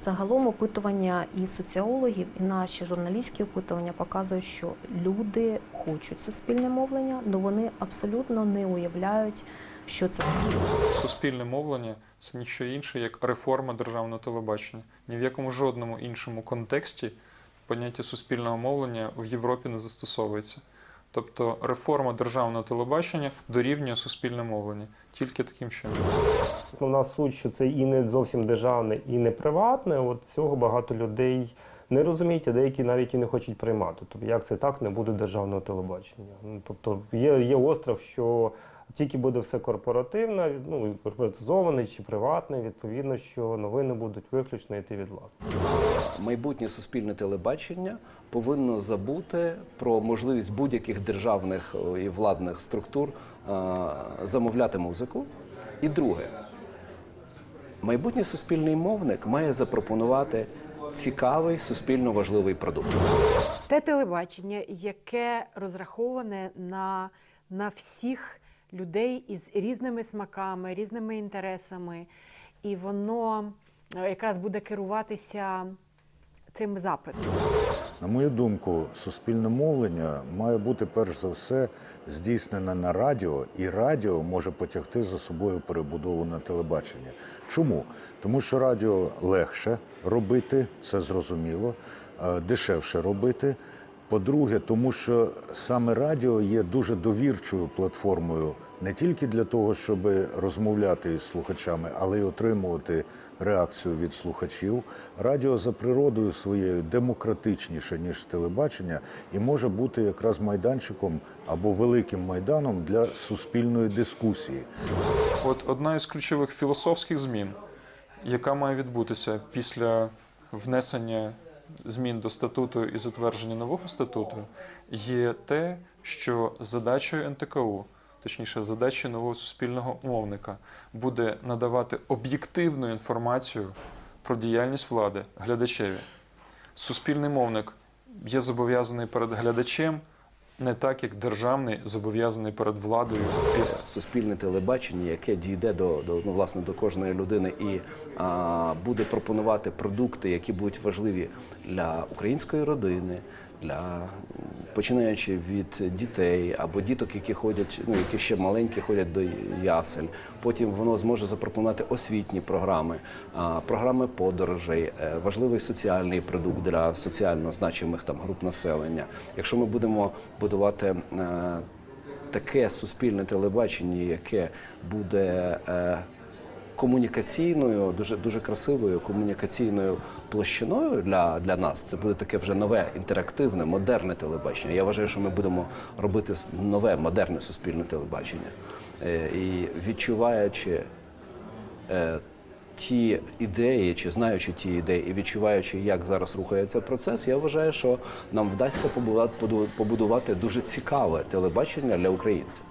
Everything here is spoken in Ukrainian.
Загалом опитування і соціологів, і наші журналістські опитування показують, що люди хочуть суспільне мовлення, але вони абсолютно не уявляють, що це таке. Суспільне мовлення це нічого інше, як реформа державного телебачення. Ні в якому жодному іншому контексті поняття суспільного мовлення в Європі не застосовується. Тобто реформа державного телебачення дорівнює суспільне мовлення тільки таким чином. Основна суть, що це і не зовсім державне, і не приватне. От цього багато людей не розуміють, а деякі навіть і не хочуть приймати. Тобто, як це так не буде державного телебачення? Ну тобто є, є острах, що тільки буде все корпоративне, ну корпоратизоване чи приватне, відповідно, що новини будуть виключно йти від власних. майбутнє суспільне телебачення повинно забути про можливість будь-яких державних і владних структур е, замовляти музику. І друге, майбутній суспільний мовник має запропонувати цікавий суспільно важливий продукт. Те телебачення, яке розраховане на, на всіх людей із різними смаками, різними інтересами, і воно е, якраз буде керуватися цим запитом. На мою думку, суспільне мовлення має бути перш за все здійснене на радіо, і радіо може потягти за собою перебудову на телебачення. Чому? Тому що радіо легше робити, це зрозуміло, е, дешевше робити. По-друге, тому що саме радіо є дуже довірчою платформою не тільки для того, щоб розмовляти із слухачами, але й отримувати реакцію від слухачів. Радіо за природою своєю демократичніше ніж телебачення, і може бути якраз майданчиком або великим майданом для суспільної дискусії. От одна із ключових філософських змін, яка має відбутися після внесення змін до статуту і затвердження нового статуту, є те, що задачею НТКУ, точніше, задачею нового суспільного мовника, буде надавати об'єктивну інформацію про діяльність влади глядачеві. Суспільний мовник є зобов'язаний перед глядачем не так, як державний зобов'язаний перед владою. суспільне телебачення, яке дійде до, до ну, власне до кожної людини і а, буде пропонувати продукти, які будуть важливі для української родини, для починаючи від дітей або діток, які ходять, ну які ще маленькі, ходять до ясель. Потім воно зможе запропонувати освітні програми, програми подорожей, е, важливий соціальний продукт для соціально значимих там груп населення. Якщо ми будемо будувати е, таке суспільне телебачення, яке буде е, комунікаційною, дуже дуже красивою комунікаційною площиною для, для нас. Це буде таке вже нове інтерактивне, модерне телебачення. Я вважаю, що ми будемо робити нове модерне суспільне телебачення. Е, і відчуваючи е, ті ідеї, чи знаючи ті ідеї, і відчуваючи, як зараз рухається процес, я вважаю, що нам вдасться побудувати, дуже цікаве телебачення для українців.